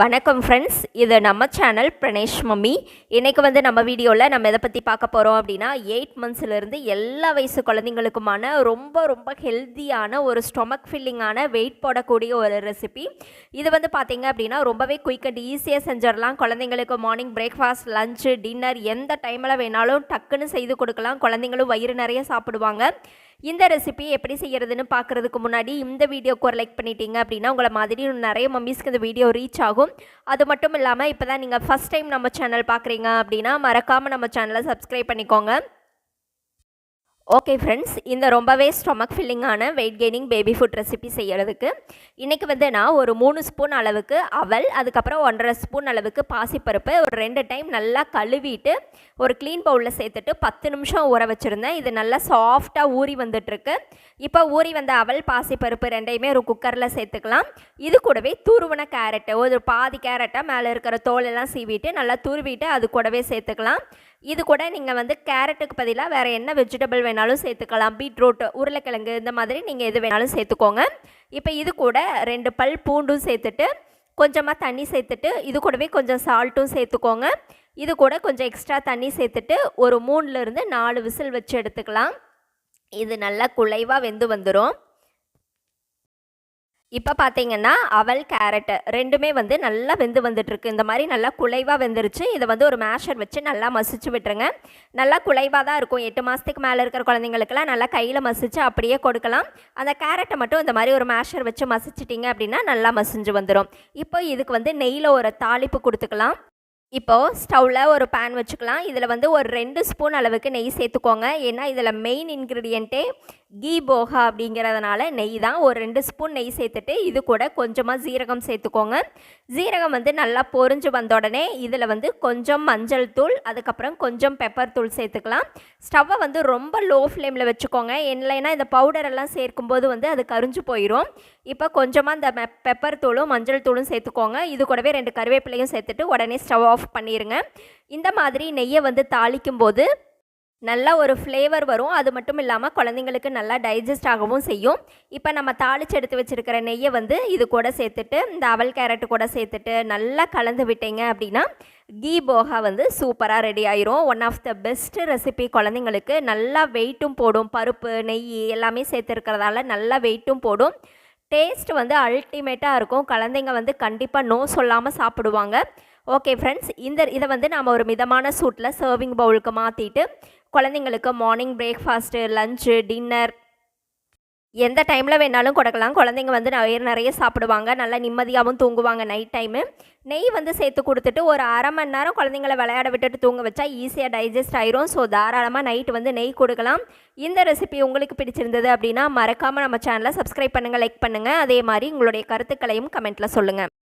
வணக்கம் ஃப்ரெண்ட்ஸ் இது நம்ம சேனல் பிரணேஷ் மம்மி இன்றைக்கி வந்து நம்ம வீடியோவில் நம்ம எதை பற்றி பார்க்க போகிறோம் அப்படின்னா எயிட் மந்த்ஸ்லேருந்து எல்லா வயசு குழந்தைங்களுக்குமான ரொம்ப ரொம்ப ஹெல்த்தியான ஒரு ஸ்டொமக் ஃபில்லிங்கான வெயிட் போடக்கூடிய ஒரு ரெசிபி இது வந்து பார்த்திங்க அப்படின்னா ரொம்பவே குயிக் அண்ட் ஈஸியாக செஞ்சிடலாம். குழந்தைங்களுக்கு மார்னிங் பிரேக்ஃபாஸ்ட் லஞ்சு டின்னர் எந்த டைமில் வேணாலும் டக்குன்னு செய்து கொடுக்கலாம். குழந்தைங்களும் வயிறு நிறைய சாப்பிடுவாங்க. இந்த ரெசிபி எப்படி செய்கிறதுன்னு பார்க்குறதுக்கு முன்னாடி இந்த வீடியோக்கு ஒரு லைக் பண்ணிட்டீங்க அப்படின்னா உங்களை மாதிரி நிறைய மம்மிஸ்க்கு இந்த வீடியோ ரீச் ஆகும். அது மட்டும் இல்லாமல் இப்போ தான் நீங்கள் ஃபஸ்ட் டைம் நம்ம சேனல் பார்க்குறீங்க அப்படின்னா மறக்காமல் நம்ம சேனலை சப்ஸ்கிரைப் பண்ணிக்கோங்க. ஓகே ஃப்ரெண்ட்ஸ் இந்த ரொம்பவே stomach ஃபில்லிங்கான weight gaining baby food recipe செய்கிறதுக்கு இன்றைக்கி வந்து நான் ஒரு மூணு ஸ்பூன் அளவுக்கு அவல் அதுக்கப்புறம் ஒன்றரை ஸ்பூன் அளவுக்கு பாசிப்பருப்பு ஒரு ரெண்டு டைம் நல்லா கழுவிட்டு ஒரு க்ளீன் பவுலில் சேர்த்துட்டு பத்து நிமிஷம் ஊற வச்சுருந்தேன். இது நல்லா சாஃப்டாக ஊறி வந்துட்டுருக்கு. இப்போ ஊறி வந்த அவல் பாசிப்பருப்பு ரெண்டையுமே ஒரு குக்கரில் சேர்த்துக்கலாம். இது கூடவே துருவன கேரட்டு ஒரு பாதி கேரட்டாக மேலே இருக்கிற தோலெல்லாம் சீவிட்டு நல்லா துருவிட்டு அது கூடவே சேர்த்துக்கலாம். இது கூட நீங்கள் வந்து கேரட்டுக்கு பதிலாக வேறு என்ன வெஜிடபிள் வேணாலும் சேர்த்துக்கலாம். பீட்ரூட் உருளைக்கிழங்கு இந்த மாதிரி நீங்கள் எது வேணாலும் சேர்த்துக்கோங்க. இப்போ இது கூட ரெண்டு பல் பூண்டும் சேர்த்துட்டு கொஞ்சமாக தண்ணி சேர்த்துட்டு இது கூடவே கொஞ்சம் சால்ட்டும் சேர்த்துக்கோங்க. இது கூட கொஞ்சம் எக்ஸ்ட்ரா தண்ணி சேர்த்துட்டு ஒரு மூணுலேருந்து நாலு விசில் வச்சு எடுத்துக்கலாம். இது நல்லா குலைவாக வெந்து வந்துடும் இப்போ பார்த்தீங்கன்னா அவல் கேரட்டு ரெண்டுமே வந்து நல்லா வெந்து வந்துட்டுருக்கு. இந்த மாதிரி நல்லா குலைவாக வெந்துருச்சு. இதை வந்து ஒரு மேஷர் வச்சு நல்லா மசிச்சு விட்டுருங்க. நல்லா குலைவாக தான் இருக்கும். எட்டு மாதத்துக்கு மேலே இருக்கிற குழந்தைங்களுக்குலாம் நல்லா கையில் மசிச்சு அப்படியே கொடுக்கலாம். அந்த கேரட்டை மட்டும் இந்த மாதிரி ஒரு மேஷர் வச்சு மசிச்சிட்டிங்க அப்படின்னா நல்லா மசிஞ்சு வந்துடும் இப்போ இதுக்கு வந்து நெய்யில் ஒரு தாளிப்பு கொடுத்துக்கலாம். இப்போது ஸ்டவ்வில் ஒரு பேன் வச்சுக்கலாம். இதில் வந்து ஒரு ரெண்டு ஸ்பூன் அளவுக்கு நெய் சேர்த்துக்கோங்க. ஏன்னா இதில் மெயின் இன்க்ரீடியண்ட்டே கீ போகா அப்படிங்கிறதுனால நெய் தான் ஒரு ரெண்டு ஸ்பூன் நெய் சேர்த்துட்டு இது கூட கொஞ்சமாக ஜீரகம் சேர்த்துக்கோங்க. ஜீரகம் வந்து நல்லா பொரிஞ்சு வந்த உடனே இதில் வந்து கொஞ்சம் மஞ்சள் தூள் அதுக்கப்புறம் கொஞ்சம் பெப்பர் தூள் சேர்த்துக்கலாம். ஸ்டவ்வை வந்து ரொம்ப லோ ஃப்ளேமில் வச்சுக்கோங்க. இல்லைன்னா இந்த பவுடரெல்லாம் சேர்க்கும்போது வந்து அது கரிஞ்சு போயிடும் இப்போ கொஞ்சமாக இந்த பெப்பர் தூளும் மஞ்சள் தூளும் சேர்த்துக்கோங்க. இது கூடவே ரெண்டு கருவேப்பிலையும் சேர்த்துட்டு உடனே ஸ்டவ் ஆஃப் பண்ணிடுங்க இந்த மாதிரி நெய்யை வந்து தாளிக்கும் போது நல்ல ஒரு ஃப்ளேவர் வரும். அது மட்டும் இல்லாமல் குழந்தைங்களுக்கு நல்லா டைஜஸ்ட் ஆகவும் செய்யும். இப்போ நம்ம தாளிச்சு எடுத்து வச்சுருக்கிற நெய்யை வந்து இது கூட சேர்த்துட்டு இந்த அவல் கேரட்டு கூட சேர்த்துட்டு நல்லா கலந்து விட்டீங்க அப்படின்னா கீ போகா வந்து சூப்பராக ரெடி ஆயிரும். One of the best recipe குழந்தைங்களுக்கு நல்லா வெயிட்டும் போடும். பருப்பு நெய் எல்லாமே சேர்த்துருக்கிறதால நல்லா வெயிட்டும் போடும். டேஸ்ட் வந்து அல்டிமேட்டாக இருக்கும். குழந்தைங்க வந்து கண்டிப்பாக நோ சொல்லாமல் சாப்பிடுவாங்க. ஓகே ஃப்ரெண்ட்ஸ் இந்த இதை வந்து நாம் ஒரு மிதமான சூட்டில் சர்விங் பவுலுக்கு மாற்றிட்டு குழந்தைங்களுக்கு மார்னிங் பிரேக்ஃபாஸ்ட்டு லஞ்சு டின்னர் எந்த டைமில் வேணாலும் கொடுக்கலாம். குழந்தைங்க வந்து நிறைய நிறைய சாப்பிடுவாங்க. நல்லா நிம்மதியாகவும் தூங்குவாங்க நைட் டைமு நெய் வந்து சேர்த்து கொடுத்துட்டு ஒரு அரை மணி நேரம் குழந்தைங்கள விளையாட விட்டுட்டு தூங்க வச்சா ஈஸியாக டைஜஸ்ட் ஆயிரும். ஸோ தாராளமாக நைட் வந்து நெய் கொடுக்கலாம். இந்த ரெசிபி உங்களுக்கு பிடிச்சிருந்தது அப்படின்னா மறக்காமல் நம்ம சேனலை சப்ஸ்கிரைப் பண்ணுங்கள் லைக் பண்ணுங்கள் அதே மாதிரி உங்களுடைய கருத்துக்களையும் கமெண்ட்டில் சொல்லுங்கள்